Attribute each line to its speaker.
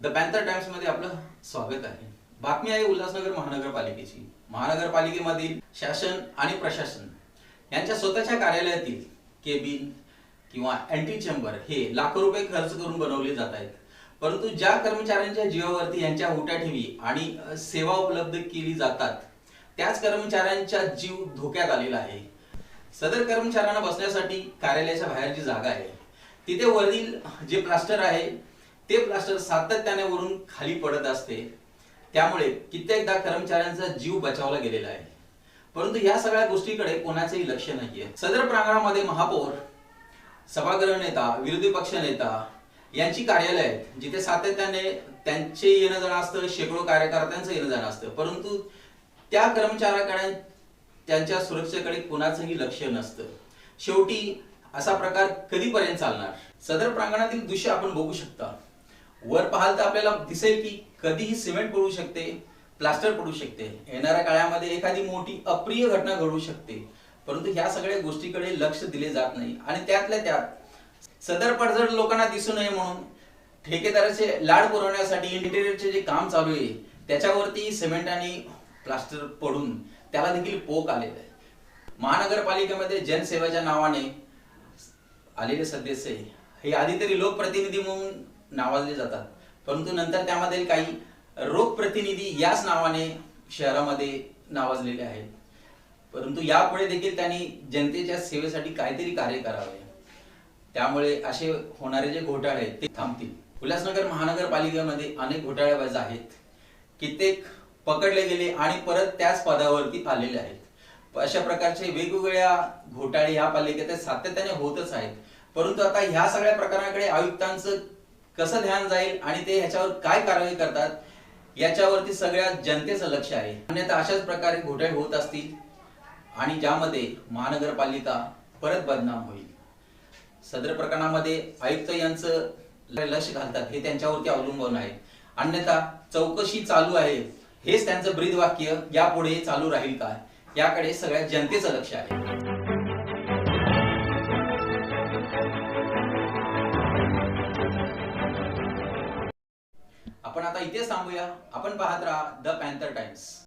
Speaker 1: The panther टाइम्समध्ये आपलं स्वागत आहे. बातमी आहे उल्हासनगर महानगरपालिकेची. महानगरपालिकेमधील शासन आणि प्रशासन यांच्या स्वतःच्या कार्यालयातील केबिन किंवा अँटी चेंबर हे लाखो रुपये खर्च करून बनवले जात आहेत. परंतु ज्या कर्मचाऱ्यांच्या जीवावरती यांच्या हुट्या ठेवी आणि सेवा उपलब्ध केली जातात त्याच कर्मचाऱ्यांचा जीव धोक्यात आलेला आहे. सदर कर्मचाऱ्यांना बसण्यासाठी कार्यालयाच्या बाहेर जी जागा आहे. तिथे वरील जे प्लास्टर आहे ते प्लास्टर सातत्याने वरून खाली पडत असते. त्यामुळे कित्येकदा कर्मचाऱ्यांचा जीव बचावला गेलेला आहे. परंतु या सगळ्या गोष्टीकडे कोणाचंही लक्ष नाहीये. सदर प्रांगणामध्ये महापौर सभागृह नेता विरोधी पक्ष नेता यांची कार्यालय आहेत जिथे सातत्याने त्यांचे येणं जाणं असतं शेकडो कार्यकर्त्यांचं येणं जाणं असतं. परंतु त्या कर्मचाऱ्याकडे त्यांच्या सुरक्षेकडे कोणाचंही लक्ष नसतं. शेवटी असा प्रकार कधीपर्यंत चालणार? सदर प्रांगणातील दृश्य आपण बघू शकता. वर पाहाल तर आपल्याला दिसेल की कधीही सिमेंट पडू शकते प्लास्टर पडू शकते. येणाऱ्या काळामध्ये एखादी मोठी अप्रिय घटना घडू शकते. परंतु ह्या सगळ्या गोष्टीकडे लक्ष दिले जात नाही. आणि त्यातल्या त्यात सदर पडझड लोकांना दिसू नये म्हणून ठेकेदाराचे लाड पुरवण्यासाठी इंटेरियरचे जे काम चालू आहे त्याच्यावरती सिमेंट आणि प्लास्टर पडून त्याला देखील पोक आलेला आहे. महानगरपालिकेमध्ये जनसेवेच्या नावाने आलेले सदस्य हे आधी तरी लोकप्रतिनिधी म्हणून नावाजले जातात. परंतु नंतर त्यामध्ये काही रोगप्रतिनिधी याच नावाने शहरामध्ये नावाजलेले आहेत. परंतु यापुढे देखील त्यांनी जनतेच्या सेवेसाठी काहीतरी कार्य करावे. त्यामुळे असे होणारे जे घोटाळे आहेत ते थांबतील. उल्हासनगर महानगरपालिकेमध्ये अनेक घोटाळेबाज आहेत. कित्येक पकडले गेले आणि परत त्याच पदावरती आलेले आहेत. अशा प्रकारचे वेगवेगळ्या घोटाळे ह्या पालिकेत सातत्याने होतच आहेत. परंतु आता ह्या सगळ्या प्रकाराकडे आयुक्तांचं कसं ध्यान जाईल आणि ते ह्याच्यावर काय कारवाई करतात याच्यावरती सगळ्या जनतेचं लक्ष आहे. अन्यथा अशाच प्रकारे घोटाळे होत असतील आणि ज्यामध्ये महानगरपालिका परत बदनाम होईल. सदर प्रकरणामध्ये आयुक्त यांचं लक्ष घालतात हे त्यांच्यावरती अवलंबून आहे. अन्यथा चौकशी चालू आहे हेच त्यांचं ब्रीद वाक्य यापुढे चालू राहील का याकडे सगळ्या जनतेचं लक्ष आहे. आपण आता इथेच थांबूया. आपण पाहत राहा द पॅन्थर टाइम्स.